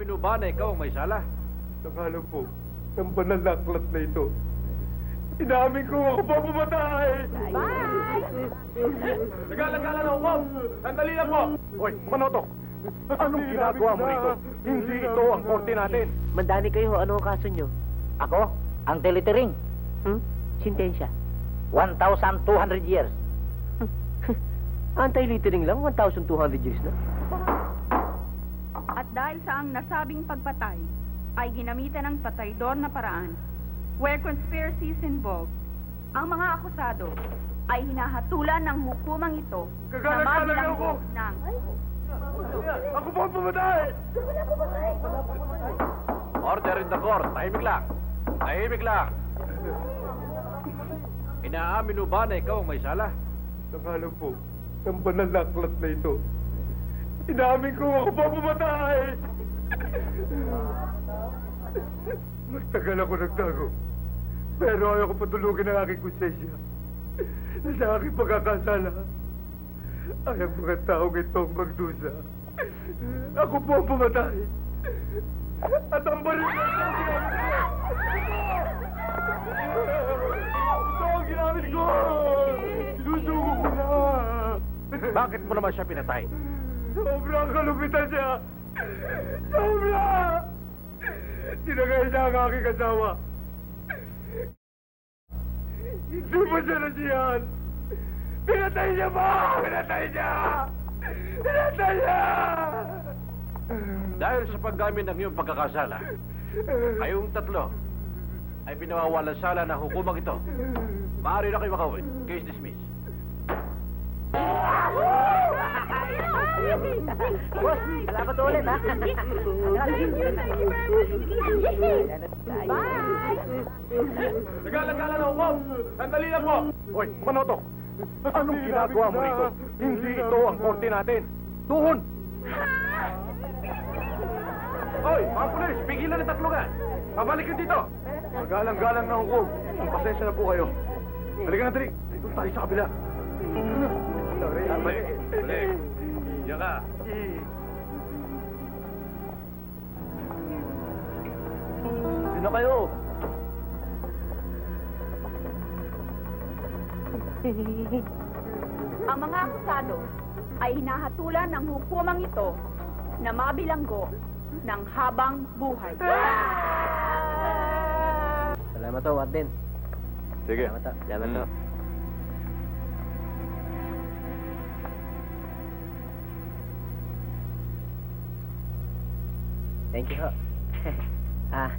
Mo ba na ikaw ang may sala? Nangalan po ng banal na aklat na ito. Inamin ko ako pa pumatay! Nagalang-galang na hukom! Sandali lang po! Hoy, Manotok! Anong ginagawa mo rito? Hindi ito ang korte natin. Mandani kayo, ano ang kaso nyo? Ako, ang delitering. Hmm? Sintensya. 1,200 years. Anti-littering lang, 1,200 years na. Dahil sa ang nasabing pagpatay ay ginamitan ng pataydor na paraan where conspiracy is involved, ang mga akusado ay hinahatulan ng hukumang ito na Kagalang-galang mabilanggo ako. ng Ako po ang pumatay! Order in the court. Tahimik lang. Tahimik lang. Inaamin mo ba na ikaw ang may sala? Nangalan po ng banal na aklat na ito. Inamin ko ako pa pumatay! Magtagal ako nagtago. Pero ayaw ko patulugin ang aking konsensya. Na sa aking pagkakasala. Ay ang mga taong itong magdusa. Ako po ang pumatay. At ang baril ko ang ginamit ko! Ito ang ginamit ko! Sinusuko ko na! Bakit mo naman siya pinatay? Sobrang kalupitan niya! Sobra! Sinagay niya ang aking kasawa. Hindi mo siya nasiyahan. Pinatay niya ba? Pinatay niya! Pinatay niya! Dahil sa paggamit ng iyong pagkakasala, kayong tatlo ay pinawawalan sala ng hukumang ito. Maaari na kayo makawin. Case dismissed. Boss, salamat ulit, ha? Nagalang-galang na hukom! Sandali lang po! Hoy, Manotok! Anong ginagawa mo rito? Hindi ito ang korte natin. Tuhon! Hoy, mga pulis! Pigilan ang tatlo nga! Pabalik ka dito! Galang-galang na hukom. Pasensya na po kayo. Halika na, Dali. Doon tayo sa kabila. Balik! Balik! Diyan ka! Na kayo. ang mga akusado ay hinahatulan ng hukumang ito na mabilanggo ng habang buhay. Salamat to, Warden. Sige. Salamat to. Salamat to. Thank you, ho. ah,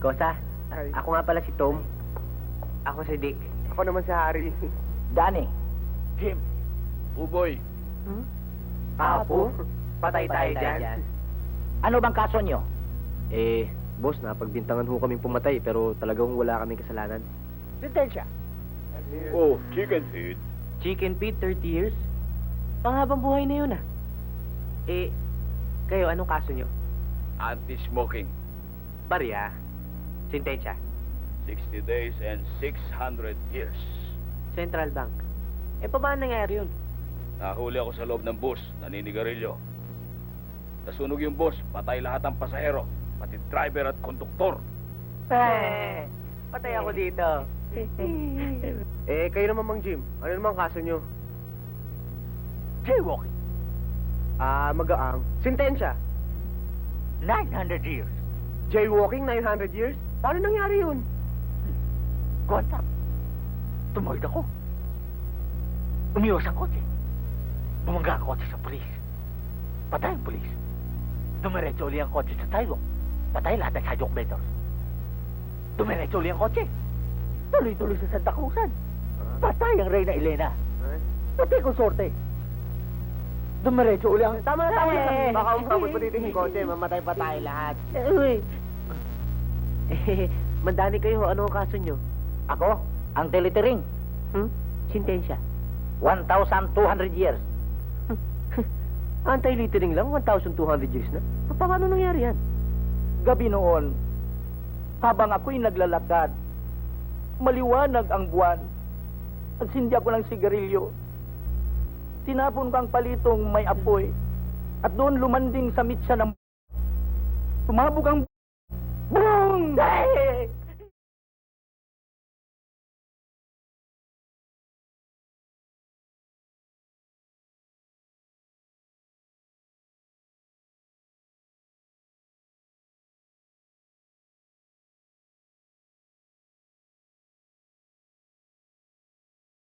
Kosa, ako nga pala si Tom. Ako si Dick. Ako naman si Harry. Danny, Jim! Uboy! Apo? Patay tayo dyan. ano bang kaso nyo? Eh, boss, napagbintangan ho kaming pumatay pero talagang wala kaming kasalanan. Sentensya. Oh, chicken feed. Chicken feed, 30 years? Panghabang buhay na yun ah. Eh, kayo, anong kaso nyo? Anti-smoking. Barya. Sintensya. 60 days and 600 years. Central Bank. Eh, paano nangyari yun? Nahuli ako sa loob ng bus, naninigarilyo. Nasunog yung bus, patay lahat ang pasahero, pati driver at konduktor. Eh, patay ako dito. Eh, kayo naman, Mang Jim. Ano naman kaso nyo? Jaywalking. Ah, magaang. Sintensya. 900 years. Jaywalking, 900 years? Paano nangyari yun? Kontak. Tumawid ako. Umiwas ang kotse. Bumangga ang kotse sa polis. Patay ang polis. Dumiretso uli ang kotse sa sidewalk. Patay lahat ng sidewalk vendors. Dumiretso uli ang kotse. Tuloy-tuloy sa Santa Cruzan. Patay ang Reyna Elena. Pati ko sorte. Dumiretso uli ang... Tama na, tama na. Eh. Baka umabot pa dito yung kotse, mamatay pa tayo lahat. Eh, mandani kayo, ano ang kaso nyo? Ako, ang delitering. Hmm? Sintensya. 1,200 years. Anti-littering lang, 1,200 years na. Pa- Paano nangyari yan? Gabi noon, habang ako'y naglalakad, maliwanag ang buwan. Nagsindi ako ng sigarilyo tinapon ko palitong may apoy. At doon lumanding sa mitsa ng... Tumabog ang... Boom! Hey!